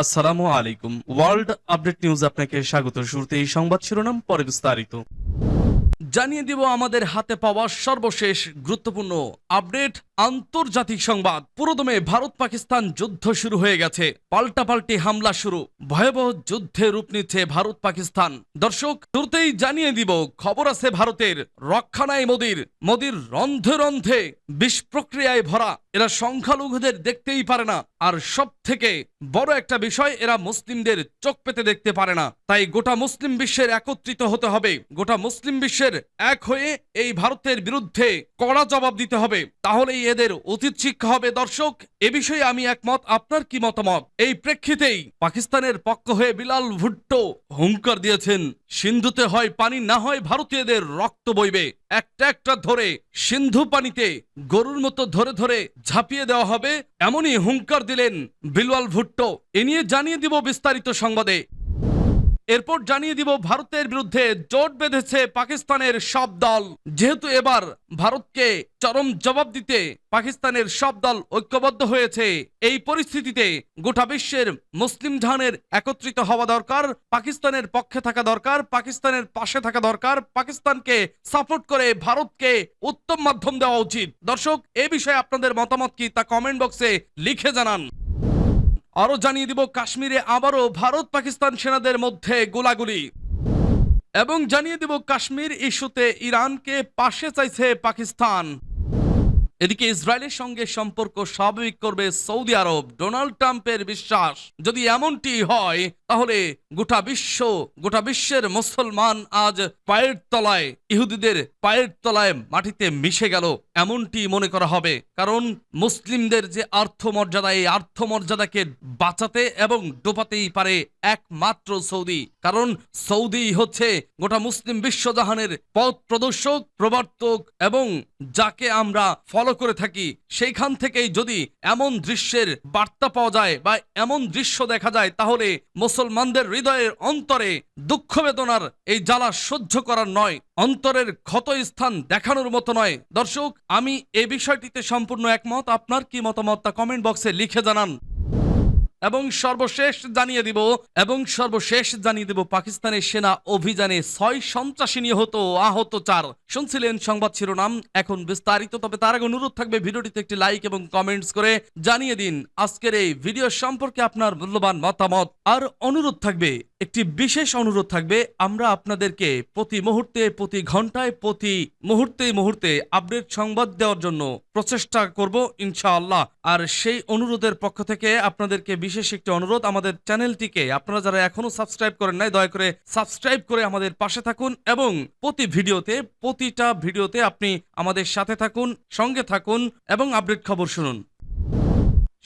আসসালামু আলাইকুম। World update news আপনাকে স্বাগত। শুরুতে এই সংবাদ শিরোনাম, পরে বিস্তারিত। জানিয়ে দিব আমাদের হাতে পাওয়া সর্বশেষ গুরুত্বপূর্ণ আপডেট। আন্তর্জাতিক সংবাদ। পুরোদমে ভারত পাকিস্তান যুদ্ধ শুরু হয়ে গেছে। পাল্টাপাল্টি হামলা শুরু। ভয়াবহ যুদ্ধে রূপ নিচ্ছে ভারত পাকিস্তান দর্শক, শুরুতেই জানিয়ে দিব, খবর আছে ভারতের। রক্ষা নাই মোদির। মোদির রন্ধে রন্ধে বিষ প্রক্রিয়ায় ভরা। এরা সংখ্যালঘুদের দেখতেই পারে না। আর সব থেকে বড় একটা বিষয়, এরা মুসলিমদের চোখ পেতে দেখতে পারে না। তাই গোটা মুসলিম বিশ্বের একত্রিত হতে হবে। গোটা মুসলিম বিশ্বের এক হয়ে এই ভারতের বিরুদ্ধে কড়া জবাব দিতে হবে। তাহলেই এদের উচিত শিক্ষা হবে, দর্শক। এ বিষয়ে আমি একমত। আপনার কি মতামত? এই প্রেক্ষিতেই পাকিস্তানের পক্ষ হয়ে বিলাল ভুট্টো হুঙ্কার দিয়েছেন, সিন্ধুতে হয় পানি, না হয় ভারতীয়দের রক্ত বইবে। একটা একটা ধরে সিন্ধু পানিতে গরুর মতো ধরে ধরে ঝাঁপিয়ে দেওয়া হবে, এমনই হুঙ্কার দিলেন বিলওয়াল ভুট্টো। এ নিয়ে জানিয়ে দিব বিস্তারিত সংবাদে। এরপর জানিয়ে দিব ভারতের বিরুদ্ধে জোট বেঁধেছে পাকিস্তানের সব দল। যেহেতু এবার ভারতকে চরম জবাব দিতে পাকিস্তানের সব দল ঐক্যবদ্ধ হয়েছে, এই পরিস্থিতিতে গোটা বিশ্বের মুসলিম জাহানের একত্রিত হওয়া দরকার, পাকিস্তানের পক্ষে থাকা দরকার, পাকিস্তানের পাশে থাকা দরকার, পাকিস্তানকে সাপোর্ট করে ভারতকে উত্তম মাধ্যম দেওয়া উচিত। দর্শক, এ বিষয়ে আপনাদের মতামত কি তা কমেন্ট বক্সে লিখে জানান। আরও জানিয়ে দিব, কাশ্মীরে আবারও ভারত পাকিস্তান সেনাদের মধ্যে গোলাগুলি। এবং জানিয়ে দিব, কাশ্মীর ইস্যুতে ইরানকে পাশে চাইছে পাকিস্তান। এদিকে ইসরায়েলের সঙ্গে সম্পর্ক স্বাভাবিক করবে সৌদি আরব। ডোনাল্ড ট্রাম্পের বিশ্বাস যদি এমনটি হয় তাহলে গোটা বিশ্ব, গোটা বিশ্বের মুসলমান আজ পায়ের তলায়, ইহুদিদের পায়ের তলায় মাটিতে মিশে গেল। এমনটি মনে করা হবে। কারণ মুসলিমদের যে আর্থমর্যাদা, এই আর্থমর্যাদাকে বাঁচাতে এবং ডোবাতেই পারে একমাত্র সৌদি। কারণ সৌদি হচ্ছে গোটা মুসলিম বিশ্বজাহানের পথ প্রদর্শক, প্রবর্তক এবং যাকে আমরা ফলো করে থাকি। সেইখান থেকেই যদি এমন দৃশ্যের বার্তা পাওয়া যায় বা এমন দৃশ্য দেখা যায়, তাহলে মুসলমানদের হৃদয়ের অন্তরে দুঃখ বেদনার এই জ্বালা সহ্য করার নয়। অন্তরের ক্ষত স্থান দেখানোর মতো নয়। দর্শক, আমি এ বিষয়টিতে সম্পূর্ণ একমত। আপনার কি মতামত তা কমেন্ট বক্সে লিখে জানান। এবং সর্বশেষ জানিয়ে দিব, এবং সর্বশেষ জানিয়ে দিব, পাকিস্তানের সেনা অভিযানে ছয় সন্ত্রাসী নিহত, আহত চার। শুনছিলেন সংবাদ শিরোনাম, এখন বিস্তারিত, তবে তার আগে অনুরোধ থাকবে ভিডিওটিতে একটি লাইক এবং কমেন্টস করে জানিয়ে দিন। আজকের এই ভিডিও সম্পর্কে আপনার মূল্যবান মতামত। আর অনুরোধ থাকবে, একটি বিশেষ অনুরোধ থাকবে, আমরা আপনাদেরকে প্রতি মুহূর্তে, প্রতি ঘন্টায়, প্রতি মুহূর্তে মুহূর্তে আপডেট সংবাদ দেওয়ার জন্য প্রচেষ্টা করব, ইনশাআল্লাহ। আর সেই অনুরোধের পক্ষ থেকে আপনাদেরকে বিশেষ একটি অনুরোধ আমাদের চ্যানেলটিকে। আপনারা যারা এখনও সাবস্ক্রাইব করেন নাই, দয়া করে সাবস্ক্রাইব করে আমাদের পাশে থাকুন এবং প্রতি ভিডিওতে, প্রতিটা ভিডিওতে আপনি আমাদের সাথে থাকুন, সঙ্গে থাকুন এবং আপডেট খবর শুনুন।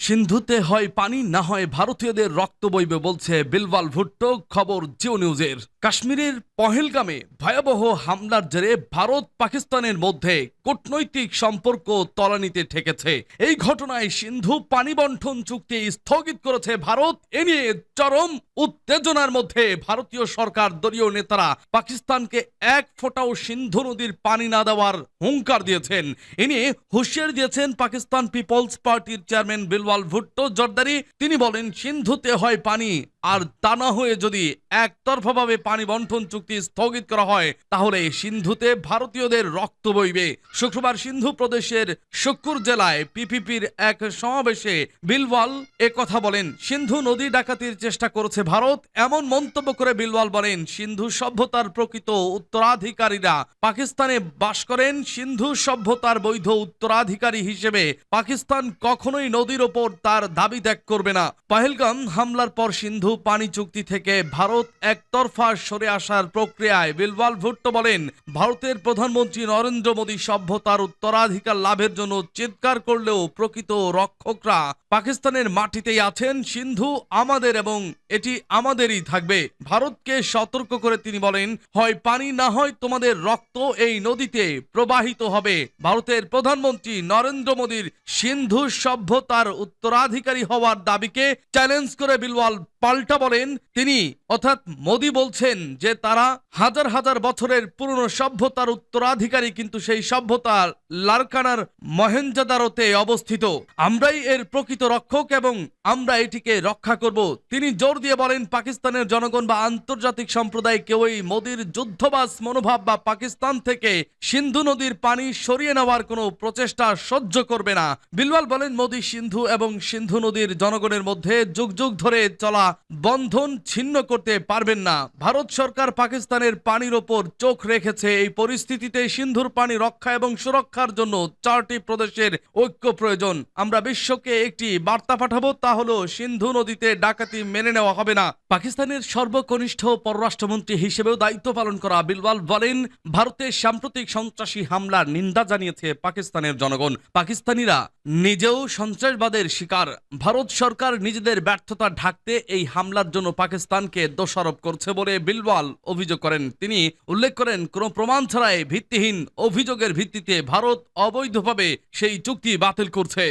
সিন্ধুতে হয় পানি, না হয় ভারতীয়দের রক্ত বইবে বলছে বিলবাল ভুট্টো, খবর জিও নিউজের। কাশ্মীরের পহেলগামে ভয়াবহ হামলার জেরে ভারত পাকিস্তানের মধ্যে কূটনৈতিক সম্পর্ক তলানিতে ঠেকেছে। এই ঘটনায় সিন্ধু পানি বন্টন চুক্তি স্থগিত করেছে ভারত। এ নিয়ে চরম উত্তেজনার মধ্যে ভারতীয় সরকার দলীয় নেতারা পাকিস্তানকে এক ফোঁটাও সিন্ধু নদীর পানি না দেওয়ার হুঙ্কার দিয়েছেন। এ নিয়ে হুঁশিয়ারি দিয়েছেন পাকিস্তান পিপলস পার্টির চেয়ারম্যান বিলওয়াল ভুট্টো জর্দারি। তিনি বলেন, সিন্ধুতে হয় পানি, আর তা না হয়ে যদি একতরফাভাবে পানি বন্টন চুক্তি স্থগিত করা হয়, তাহলে সিন্ধুতে ভারতীয়দের রক্ত বইবে। শুক্রবার সিন্ধু প্রদেশের শুক্কুর জেলায় পিপিপির এক সমাবেশে বিলওয়াল কথা বলেন। সিন্ধু নদী ডাকাতির চেষ্টা করেছে ভারত, এমন মন্তব্য করে বিলওয়াল বলেন, সিন্ধু সভ্যতার প্রকৃত উত্তরাধিকারীরা পাকিস্তানে বাস করেন। সিন্ধু সভ্যতার বৈধ উত্তরাধিকারী হিসেবে পাকিস্তান কখনোই নদীর ওপর তার দাবি ত্যাগ করবে না। পাহেলগাম হামলার পর সিন্ধু পানি চুক্তি থেকে ভারত একতরফা সরে আসার প্রক্রিয়ায় বিলওয়াল ভুট্টো বলেন, ভারতের প্রধানমন্ত্রী নরেন্দ্র মোদী সভ্যতার উত্তরাধিকার লাভের জন্য চিৎকার করলেও প্রকৃত রক্ষকরা পাকিস্তানের মাটিতেই আছেন সিন্ধু, আমাদের এবং এটি আমাদেরই থাকবে। ভারতকে সতর্ক করে তিনি বলেন, হয় পানি, না হয় তোমাদের রক্ত এই নদীতে প্রবাহিত হবে। ভারতের প্রধানমন্ত্রী নরেন্দ্র মোদীর সিন্ধু সভ্যতার উত্তরাধিকারী হওয়ার দাবিকে চ্যালেঞ্জ করে বিলওয়াল পাল্টা বলেন, তিনি, অর্থাৎ মোদী বলছেন যে তারা হাজার হাজার বছরের পুরনো সভ্যতার উত্তরাধিকারী, কিন্তু সেই সভ্যতার লারকানার মহেঞ্জাদারোতে অবস্থিত। আমরাই এর প্রকৃত রক্ষক এবং আমরা এটিকে রক্ষা করব। তিনি জোর দিয়ে বলেন, পাকিস্তানের জনগণ বা আন্তর্জাতিক সম্প্রদায় কেউই মোদির যুদ্ধবাস মনোভাব বা পাকিস্তান থেকে সিন্ধু নদীর পানি সরিয়ে নেওয়ার কোনো প্রচেষ্টা সহ্য করবে না। বিলওয়াল বলেন, মোদি সিন্ধু এবং সিন্ধু নদীর জনগণের মধ্যে যুগ যুগ ধরে চলা বন্ধন ছিন্ন করতে পারবেন না। ভারত সরকার পাকিস্তানের পানির ওপর চোখ রেখেছে। এই পরিস্থিতিতে সিন্ধুর পানি রক্ষা এবং সুরক্ষার জন্য চারটি প্রদেশের ঐক্য প্রয়োজন। আমরা বিশ্বকে একটি বার্তা পাঠাবো তা হলো, সিন্ধু নদীতে ডাকাতি মেনে নেওয়া হবে না। পাকিস্তানের সর্বকনিষ্ঠ পররাষ্ট্রমন্ত্রী হিসেবেও দায়িত্ব পালন করা বিলওয়াল বলেন ভারতের সাম্প্রতিক সন্ত্রাসী হামলার নিন্দা জানিয়েছে পাকিস্তানের জনগণ। পাকিস্তানিরা নিজেও সন্ত্রাসবাদের শিকার। ভারত সরকার নিজেদের ব্যর্থতা ঢাকতে এই হামলার জন্য পাকিস্তানকে দোষারোপ করছে বলে বিলওয়াল অভিযোগ করেন। তিনি উল্লেখ করেন, কোনো প্রমাণ ছাড়াই ভিত্তিহীন অভিযোগের ভিত্তিতে ভারত অবৈধভাবে সেই চুক্তি বাতিল করছে।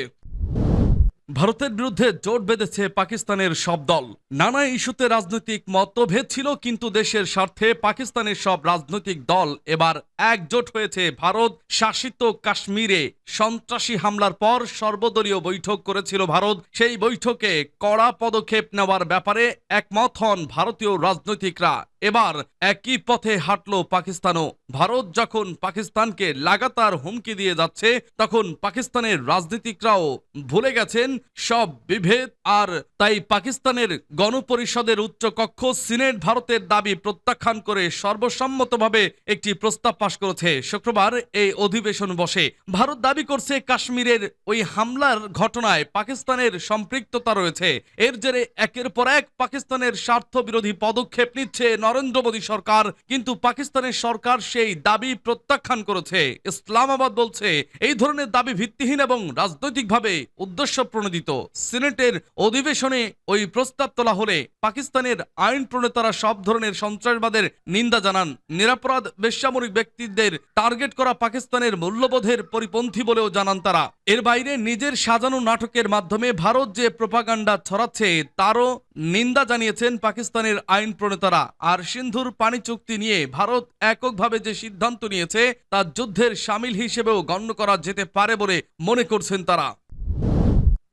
ভারতের বিরুদ্ধে জোট বেঁধেছে পাকিস্তানের সব দল। নানা ইস্যুতে রাজনৈতিক মতভেদ ছিল, কিন্তু দেশের স্বার্থে পাকিস্তানের সব রাজনৈতিক দল এবার একজোট হয়েছে। ভারত শাসিত কাশ্মীরে সন্ত্রাসী হামলার পর সর্বদলীয় বৈঠক করেছিল ভারত। সেই বৈঠকে কড়া পদক্ষেপ নেওয়ার ব্যাপারে একমত হন ভারতীয় রাজনৈতিকরা। এবার একই পথে হাঁটল পাকিস্তানও। ভারত যখন পাকিস্তানকে লাগাতার হুমকি দিয়ে যাচ্ছে, তখন পাকিস্তানের রাজনীতিকরাও ভুলে গেছেন সব বিভেদ। আর তাই পাকিস্তানের গণপরিষদের উচ্চকক্ষ সিনেট ভারতের দাবি প্রত্যাখ্যান করে সর্বসম্মতভাবে একটি প্রস্তাব পাশ করেছে। শুক্রবার এই অধিবেশন বসে। ভারত দাবি করছে কাশ্মীরের ওই হামলার ঘটনায় পাকিস্তানের সম্পৃক্ততা রয়েছে। এর জেরে একের পর এক পাকিস্তানের স্বার্থ বিরোধী পদক্ষেপ নিচ্ছে নরেন্দ্র মোদী সরকার, কিন্তু পাকিস্তানের সরকার সেই দাবি প্রত্যাখ্যান করেছে। ইসলামাবাদ বলছে, এই ধরনের দাবি ভিত্তিহীন এবং রাজনৈতিকভাবে উদ্দেশ্য প্রণোদিত সিনেটের অধিবেশনে ওই প্রস্তাব তোলা হলে পাকিস্তানের আইন প্রণেতারা সব ধরনের সন্ত্রাসবাদের নিন্দা জানান। নিরাপরাধ বেসামরিক ব্যক্তিদের টার্গেট করা পাকিস্তানের মূল্যবোধের পরিপন্থী বলেও জানান তারা। এর বাইরে নিজের সাজানো নাটকের মাধ্যমে ভারত যে প্রোপাগান্ডা ছড়াচ্ছে, তারও নিন্দা জানিয়েছেন পাকিস্তানের আইন প্রণেতারা। আর সিন্ধুর পানি চুক্তি নিয়ে ভারত এককভাবে যে সিদ্ধান্ত নিয়েছে, তা যুদ্ধের সামিল হিসেবেও গণ্য করা যেতে পারে বলে মনে করছেন তারা।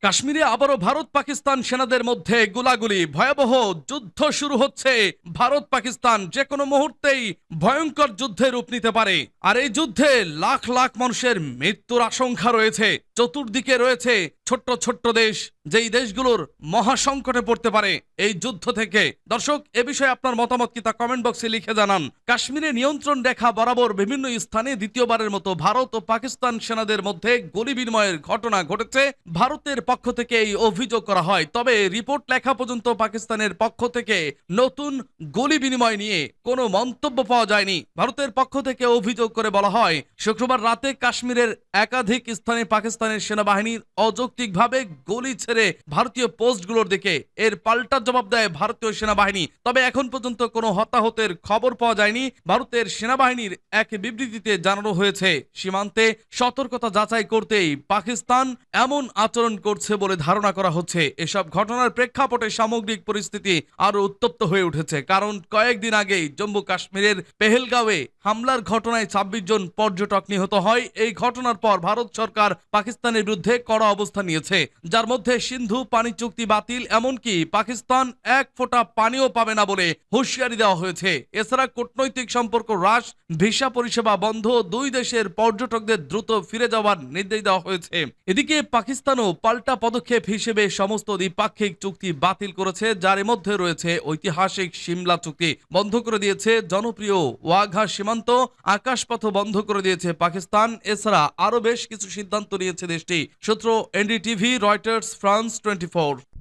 কাশ্মীরে আবারও ভারত পাকিস্তান সেনাদের মধ্যে গোলাগুলি। ভয়াবহ যুদ্ধ শুরু হচ্ছে। ভারত পাকিস্তান যে কোনো মুহূর্তেই ভয়ঙ্কর যুদ্ধে রূপ নিতে পারে। আর এই যুদ্ধে লাখ লাখ মানুষের মৃত্যুর আশঙ্কা রয়েছে। চতুর্দিকে রয়েছে ছোট্ট ছোট্ট দেশ। যেই দেশগুলোর মহাসংকটে পড়তে পারে এই যুদ্ধ থেকে। দর্শক, এ বিষয়ে আপনার মতামত কি তা কমেন্ট বক্সে লিখে জানান। কাশ্মীরে নিয়ন্ত্রণ রেখা বরাবর বিভিন্ন স্থানে দ্বিতীয়বারের মতো ভারত ও পাকিস্তান সেনাদের মধ্যে গুলি বিনিময়ের ঘটনা ঘটেছে। ভারতের পক্ষ থেকে এই অভিযোগ করা হয়। তবে রিপোর্ট লেখা পর্যন্ত পাকিস্তানের পক্ষ থেকে নতুন গুলি বিনিময় নিয়ে কোনো মন্তব্য পাওয়া যায়নি। ভারতের পক্ষ থেকে অভিযোগ করে বলা হয়, শুক্রবার রাতে কাশ্মীরের একাধিক স্থানে পাকিস্তানের সেনাবাহিনীর অযৌক্তিকভাবে গুলি ছেড়ে ভারতীয় পোস্টগুলোর দিকে এর পাল্টা জবাব দেয় ভারতীয় সেনাবাহিনী। তবে এখন পর্যন্ত কোনো হতাহতের খবর পাওয়া যায়নি। ভারতের সেনাবাহিনীর এক বিবৃতিতে জানানো হয়েছে, সীমান্তে সতর্কতা যাচাই করতেই পাকিস্তান এমন আচরণ করছে বলে ধারণা করা হচ্ছে। এসব ঘটনার প্রেক্ষাপটে সামগ্রিক পরিস্থিতি আরও উত্তপ্ত হয়ে উঠেছে। কারণ কয়েকদিন আগেই জম্মু কাশ্মীরের পেহেলগাঁওয়ে হামলার ঘটনায় ছাব্বিশ জন পর্যটক নিহত হয়। এই ঘটনার পর ভারত সরকার পাকিস্তানের বিরুদ্ধে কড়া অবস্থান নিয়েছে। যার মধ্যে সিন্ধু পানি চুক্তি বাতিল, এমনকি পাকিস্তান এক ফোঁটা পানিও পাবে না বলে হুঁশিয়ারি দেওয়া হয়েছে। এছাড়া কূটনৈতিক সম্পর্ক হ্রাস, ভিসা পরিষেবা বন্ধ, দুই দেশের পর্যটকদের দ্রুত ফিরে যাওয়ার নির্দেশ দেওয়া হয়েছে। এদিকে পাকিস্তানও পাল্টা পদক্ষেপ হিসেবে সমস্ত দ্বিপাক্ষিক চুক্তি বাতিল করেছে, যার মধ্যে রয়েছে ঐতিহাসিক সিমলা চুক্তি বন্ধ করে দিয়েছে, জনপ্রিয় ওয়াঘা সীমান্ত আকাশপথ বন্ধ করে দিয়েছে পাকিস্তান। এছাড়া আরও বেশ কিছু সিদ্ধান্ত নিয়েছে দেশটি। সূত্র NDTV, Reuters, France twenty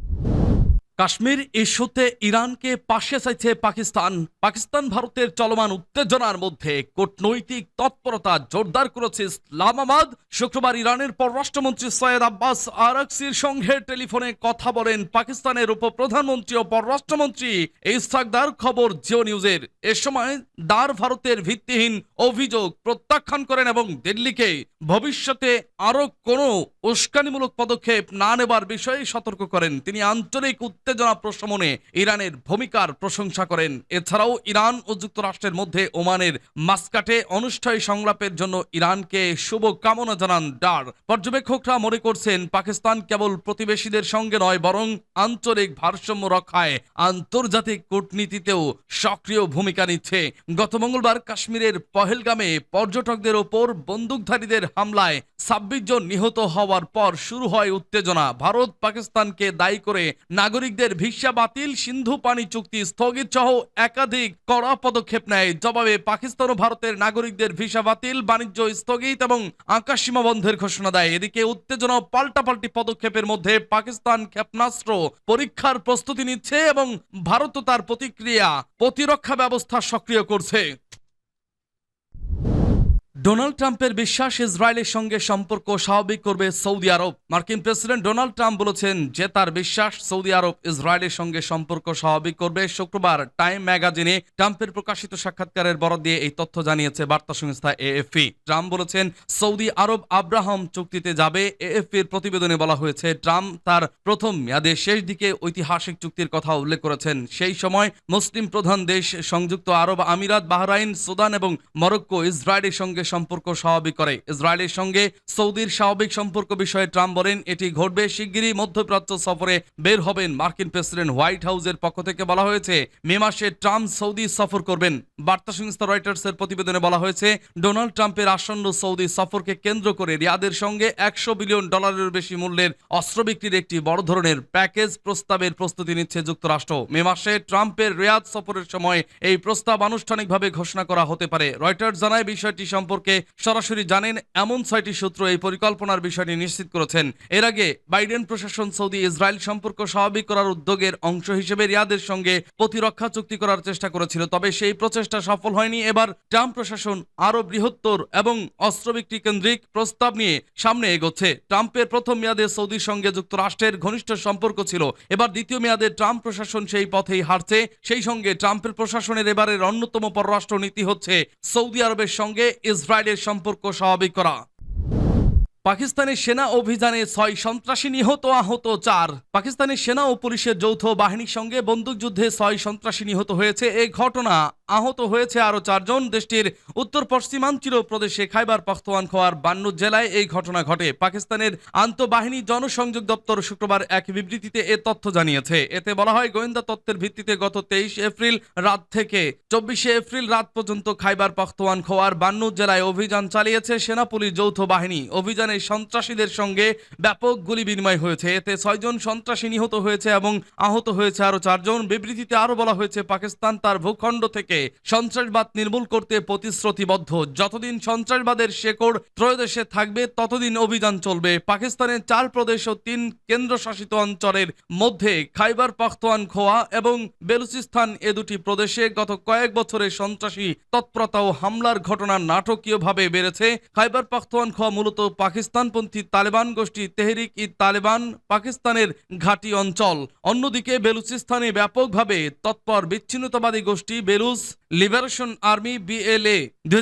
Kashmir ইস্যুতে ইরানকে পাশে চাইছে পাকিস্তান। পাকিস্তান ভারতের চলমান উত্তেজনার মধ্যে কূটনৈতিক তৎপরতা জোরদার করেছে ইসলামাবাদ শুক্রবার ইরানের পররাষ্ট্রমন্ত্রী সৈয়দ আব্বাস আরাকসির সঙ্গে টেলিফোনে কথা বলেন পাকিস্তানের উপপ্রধানমন্ত্রী ও পররাষ্ট্রমন্ত্রী ইসহাকদার। খবর জিও নিউজের। এ সময় দার ভারতের ভিত্তিহীন অভিযোগ প্রত্যাখ্যান করেন এবং দিল্লিকে ভবিষ্যতে আরও কোনো উস্কানিমূলক পদক্ষেপ না নেবার বিষয়ে সতর্ক করেন। তিনি আঞ্চলিক উত্তেজনা উত্তেজনা প্রশমনে ইরানের ভূমিকার প্রশংসা করেন। এছাড়াও ইরান ও যুক্তরাষ্ট্রের মধ্যে ওমানের মাস্কাটে অনুষ্ঠায়ী সংলাপের জন্য ইরানকে শুভকামনা জানান ডার। পর্যবেক্ষকরা মনে করছেন, পাকিস্তান কেবল প্রতিবেশীদের সঙ্গে নয়, বরং আঞ্চলিক ভারসাম্য রক্ষায় আন্তর্জাতিক কূটনীতিতেও সক্রিয় ভূমিকা নিচ্ছে। গত মঙ্গলবার কাশ্মীরের পহেলগামে পর্যটকদের ওপর বন্দুকধারীদের হামলায় ছাব্বিশ জন নিহত হওয়ার পর শুরু হয় উত্তেজনা। ভারত পাকিস্তানকে দায়ী করে নাগরিকদের ভিসা বাতিল, সিন্ধু পানি চুক্তি স্থগিত সহ একাধিক কড়া পদক্ষেপ নেয়। জবাবে পাকিস্তান ও ভারতের নাগরিকদের ভিসা বাতিল, বাণিজ্য স্থগিত এবং আকাশসীমা বন্ধের ঘোষণা দেয়। এদিকে উত্তেজনা পাল্টাপাল্টি পদক্ষেপের মধ্যে পাকিস্তান ক্ষেপণাস্ত্র পরীক্ষার প্রস্তুতি নিচ্ছে এবং ভারতও তার প্রতিক্রিয়া প্রতিরক্ষা ব্যবস্থা সক্রিয় করছে। ডোনাল্ড ট্রাম্পের বিশ্বাস ইসরায়েলের সঙ্গে সম্পর্ক স্বাভাবিক করবে সৌদি আরব। মার্কিন প্রেসিডেন্ট ডোনাল্ড ট্রাম্প বলেছেন যে তার বিশ্বাস সৌদি আরব ইসরায়েলের সঙ্গে সম্পর্ক স্বাভাবিক করবে। শুক্রবার টাইম ম্যাগাজিনে ট্রাম্পের প্রকাশিত সাক্ষাৎকারের বরাদ দিয়ে এই তথ্য জানিয়েছে বার্তা সংস্থা এএফপি। ট্রাম্প বলেছেন, সৌদি আরব আব্রাহাম চুক্তিতে যাবে। এএফপির প্রতিবেদনে বলা হয়েছে, ট্রাম্প তার প্রথম মেয়াদের শেষ দিকে ঐতিহাসিক চুক্তির কথা উল্লেখ করেছেন। সেই সময় মুসলিম প্রধান দেশ সংযুক্ত আরব আমিরাত, বাহরাইন, সুদান এবং মরক্কো ইসরায়েলের সঙ্গে সম্পর্ক স্বাভাবিক করে। ইসরায়েলের সঙ্গে সৌদির স্বাভাবিক সম্পর্ক বিষয়ে ট্রাম্প বলেন, এটি ঘটবে শিগগিরই মধ্যপ্রাচ্য সফরে বের হবেন। মার্কিন প্রেসিডেন্ট হোয়াইট হাউসের পক্ষ থেকে বলা হয়েছে, মে মাসে ট্রাম্প সৌদি সফর করবেন। বার্তা সংস্থা রয়টার্সের প্রতিবেদনে বলা হয়েছে, ডোনাল্ড ট্রাম্পের আসন্ন সৌদি সফরকে কেন্দ্র করে রিয়াদের সঙ্গে একশো বিলিয়ন ডলারের বেশি মূল্যের অস্ত্র বিক্রির একটি বড় ধরনের প্যাকেজ প্রস্তাবের প্রস্তুতি নিচ্ছে যুক্তরাষ্ট্র। মে মাসে ট্রাম্পের রিয়াদ সফরের সময় এই প্রস্তাব আনুষ্ঠানিকভাবে ঘোষণা করা হতে পারে। রয়টার্স জানায়, বিষয়টি সম্পর্কে সরাসরি জানেন এমন ছয়টি সূত্র এই পরিকল্পনার বিষয়টি নিশ্চিত করেছেন। এর আগে বাইডেন প্রশাসন সৌদি ইসরায়েল সম্পর্ক স্বাভাবিক করার উদ্যোগের অংশ হিসেবে রিয়াদের সঙ্গে প্রতিরক্ষা চুক্তি করার চেষ্টা করেছিল, তবে সেই প্রচেষ্টা সফল হয়নি। এবার ট্রাম্প প্রশাসন আরও বৃহত্তর এবং অস্ত্র বিক্রি কেন্দ্রিক প্রস্তাব নিয়ে সামনে এগোচ্ছে। ট্রাম্পের প্রথম মেয়াদে সৌদির সঙ্গে যুক্তরাষ্ট্রের ঘনিষ্ঠ সম্পর্ক ছিল। এবার দ্বিতীয় মেয়াদে ট্রাম্প প্রশাসন সেই পথেই হারছে সেই সঙ্গে ট্রাম্পের প্রশাসনের এবারের অন্যতম পররাষ্ট্র নীতি হচ্ছে সৌদি আরবের সঙ্গে ইসরায়েলের সম্পর্ক স্বাভাবিক করা। পাকিস্তানের সেনা অভিযানে ছয় সন্ত্রাসী নিহত, আহত চার। পাকিস্তানের সেনা ও পুলিশের যৌথ বাহিনীর সঙ্গে বন্দুকযুদ্ধে ছয় সন্ত্রাসী নিহত হয়েছে। এই ঘটনা আহত হয়েছে আরও চারজন। দেশটির উত্তর পশ্চিমাঞ্চল প্রদেশে খাইবার পাখতোয়ানখোয়ার বান্নু জেলায় এই ঘটনা ঘটে। পাকিস্তানের আন্তঃবাহিনী জনসংযোগ দপ্তর শুক্রবার এক বিবৃতিতে এ তথ্য জানিয়েছে। এতে বলা হয়, গোয়েন্দা তথ্যের ভিত্তিতে গত তেইশ এপ্রিল রাত থেকে চব্বিশে এপ্রিল রাত পর্যন্ত খাইবার পাখতোয়ান খোয়ার বান্নু জেলায় অভিযান চালিয়েছে সেনা, পুলিশ, যৌথ বাহিনী। অভিযানে সন্ত্রাসীদের সঙ্গে ব্যাপক গুলি বিনিময় হয়েছে। এতে ছয়জন সন্ত্রাসী নিহত হয়েছে এবং আহত হয়েছে আরও চারজন। বিবৃতিতে আরও বলা হয়েছে, পাকিস্তান তার ভূখণ্ড থেকে সন্ত্রাসবাদ নির্মূল করতে প্রতিশ্রুতিবদ্ধ। যতদিন সন্ত্রাসবাদের শেকড় ত্রয়োদশে থাকবে, ততদিন অভিযান চলবে। পাকিস্তানের চার প্রদেশ ও তিন কেন্দ্রশাসিত অঞ্চলের মধ্যে খাইবার পাখতোয়ান খোয়া এবং বেলুচিস্তান এ দুটি প্রদেশে গত কয়েক বছরে সন্ত্রাসী তৎপরতা ও হামলার ঘটনা নাটকীয়ভাবে বেড়েছে। খাইবার পাখতোয়ান খোয়া মূলত পাকিস্তানপন্থী তালেবান গোষ্ঠী তেহরিক ই তালেবান পাকিস্তানের ঘাঁটি অঞ্চল। অন্যদিকে বেলুচিস্তানে ব্যাপকভাবে তৎপর বিচ্ছিন্নতাবাদী গোষ্ঠী বেলুচ লিবারেশন আর্মি বিএলএ। দুই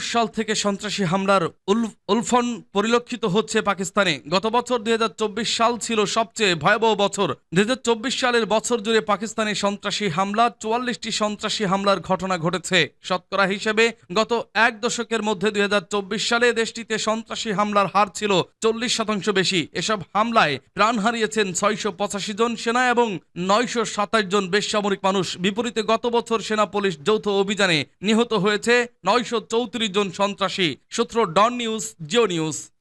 সাল থেকে সন্ত্রাসী হামলার উল- উলফন পরিলক্ষিত হচ্ছে পাকিস্তানে। গত বছর দুই সাল ছিল সবচেয়ে ভয়াবহ বছর। দুই হাজার চব্বিশ সালের বছর জুড়ে পাকিস্তানে সন্ত্রাসী হামলা, চুয়াল্লিশটি সন্ত্রাসী হামলার ঘটনা ঘটেছে। শতকরা হিসেবে গত এক দশকের মধ্যে দুই হাজার চব্বিশ সালে দেশটিতে সন্ত্রাসী হামলার হার ছিল চল্লিশ শতাংশ বেশি। এসব হামলায় প্রাণ হারিয়েছেন ছয়শো পঁচাশি জন সেনা এবং নয়শো সাতাশ জন বেসামরিক মানুষ। বিপরীতে গত বছর সেনা পুলিশ যৌথ অভিযানে নিহত হয়েছে নয়শো চৌত্রিশ জন সন্ত্রাসী। সূত্র ডন নিউজ, জিও নিউজ।